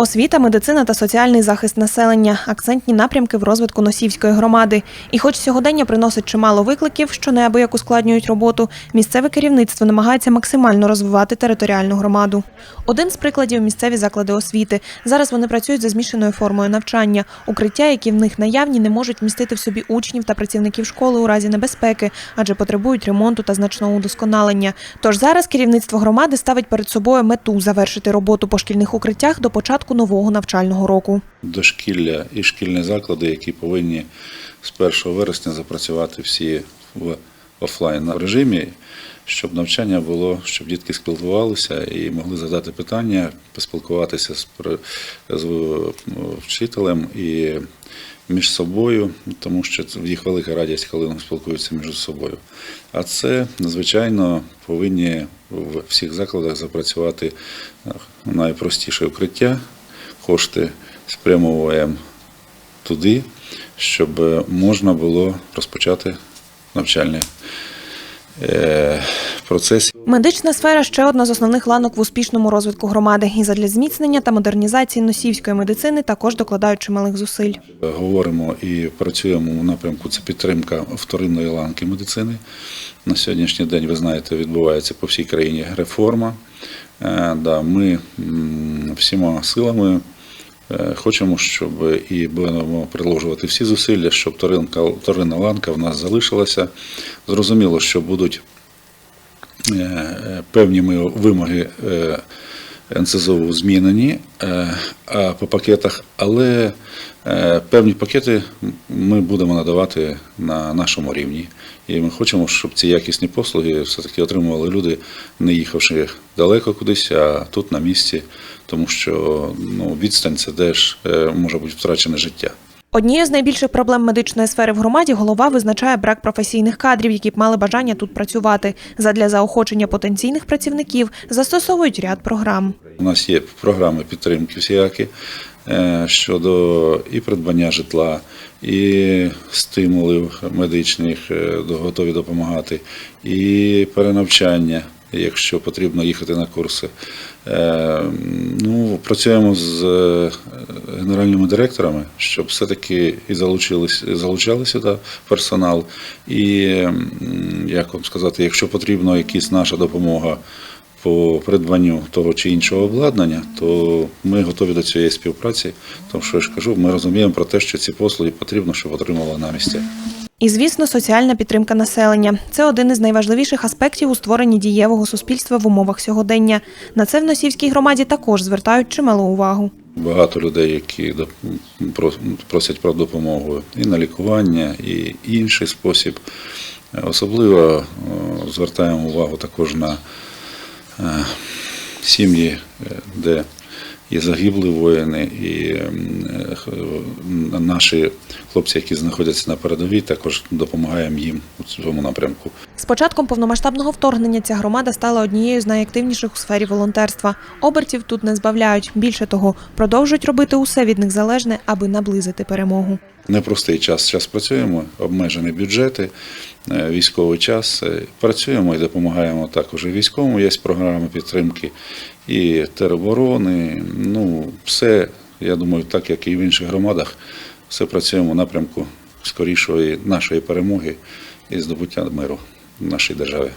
Освіта, медицина та соціальний захист населення акцентні напрямки в розвитку Носівської громади. І хоч сьогодення приносить чимало викликів, що неабияк ускладнюють роботу, місцеве керівництво намагається максимально розвивати територіальну громаду. Один з прикладів місцеві заклади освіти. Зараз вони працюють за змішаною формою навчання. Укриття, які в них наявні, не можуть вмістити в собі учнів та працівників школи у разі небезпеки, адже потребують ремонту та значного удосконалення. Тож зараз керівництво громади ставить перед собою мету завершити роботу по шкільних укриттях до початку нового навчального року. дошкілля і шкільні заклади, які повинні з 1 вересня запрацювати всі в офлайн режимі, щоб навчання було, щоб дітки спілкувалися і могли задати питання, поспілкуватися з, е, вчителем і між собою, тому що в їх велика радість, коли вони спілкуються між собою. А це, звичайно, повинні в всіх закладах запрацювати е, найпростіше укриття, кошти спрямовуємо туди, щоб можна було розпочати навчальний е, процес. Медична сфера ще одна з основних ланок в успішному розвитку громади. І задля зміцнення та модернізації носівської медицини також докладають чималих зусиль. Говоримо і працюємо у напрямку це підтримка вторинної ланки медицини. На сьогоднішній день, ви знаєте, відбувається по всій країні реформа. Е, ми всіма силами хочемо, щоб і будемо продовжувати всі зусилля, щоб торинка, торинна ланка в нас залишилася. Зрозуміло, що будуть е, е, певні ми вимоги е, НСЗУ змінені е, по пакетах, але е, певні пакети ми будемо надавати на нашому рівні. І ми хочемо, щоб ці якісні послуги все-таки отримували люди, не їхавши далеко кудись, а тут на місці, тому що ну, відстань це теж ж може бути втрачене життя. Однією з найбільших проблем медичної сфери в громаді голова визначає брак професійних кадрів, які б мали бажання тут працювати. Задля заохочення потенційних працівників застосовують ряд програм. У нас є програми підтримки всіякі е, щодо і придбання житла, і стимулів медичних, е, готові допомагати, і перенавчання, якщо потрібно їхати на курси. Е, Ну, працюємо з е, генеральними директорами, щоб все-таки і залучились, залучали сюди персонал. І, як вам сказати, якщо потрібна якась наша допомога по придбанню того чи іншого обладнання, то ми готові до цієї співпраці. Тому що я ж кажу, ми розуміємо про те, що ці послуги потрібно, щоб отримали на місці. І, звісно, соціальна підтримка населення це один із найважливіших аспектів у створенні дієвого суспільства в умовах сьогодення. На це в Носівській громаді також звертають чималу увагу. Багато людей, які просять про допомогу і на лікування, і інший спосіб. Особливо е, звертаємо увагу також на е, сім'ї, е, де є загиблі воїни, і е, наші хлопці, які знаходяться на передовій, також допомагаємо їм у цьому напрямку. З початком повномасштабного вторгнення ця громада стала однією з найактивніших у сфері волонтерства. Обертів тут не збавляють. Більше того, продовжують робити усе від них залежне, аби наблизити перемогу. непростий час. Зараз працюємо, обмежені бюджети, військовий час. Е, Працюємо і допомагаємо також і військовому. Є програми підтримки і тероборони. Ну, все, я думаю, так як і в інших громадах, все працюємо в напрямку скорішої нашої перемоги і здобуття миру в нашій державі.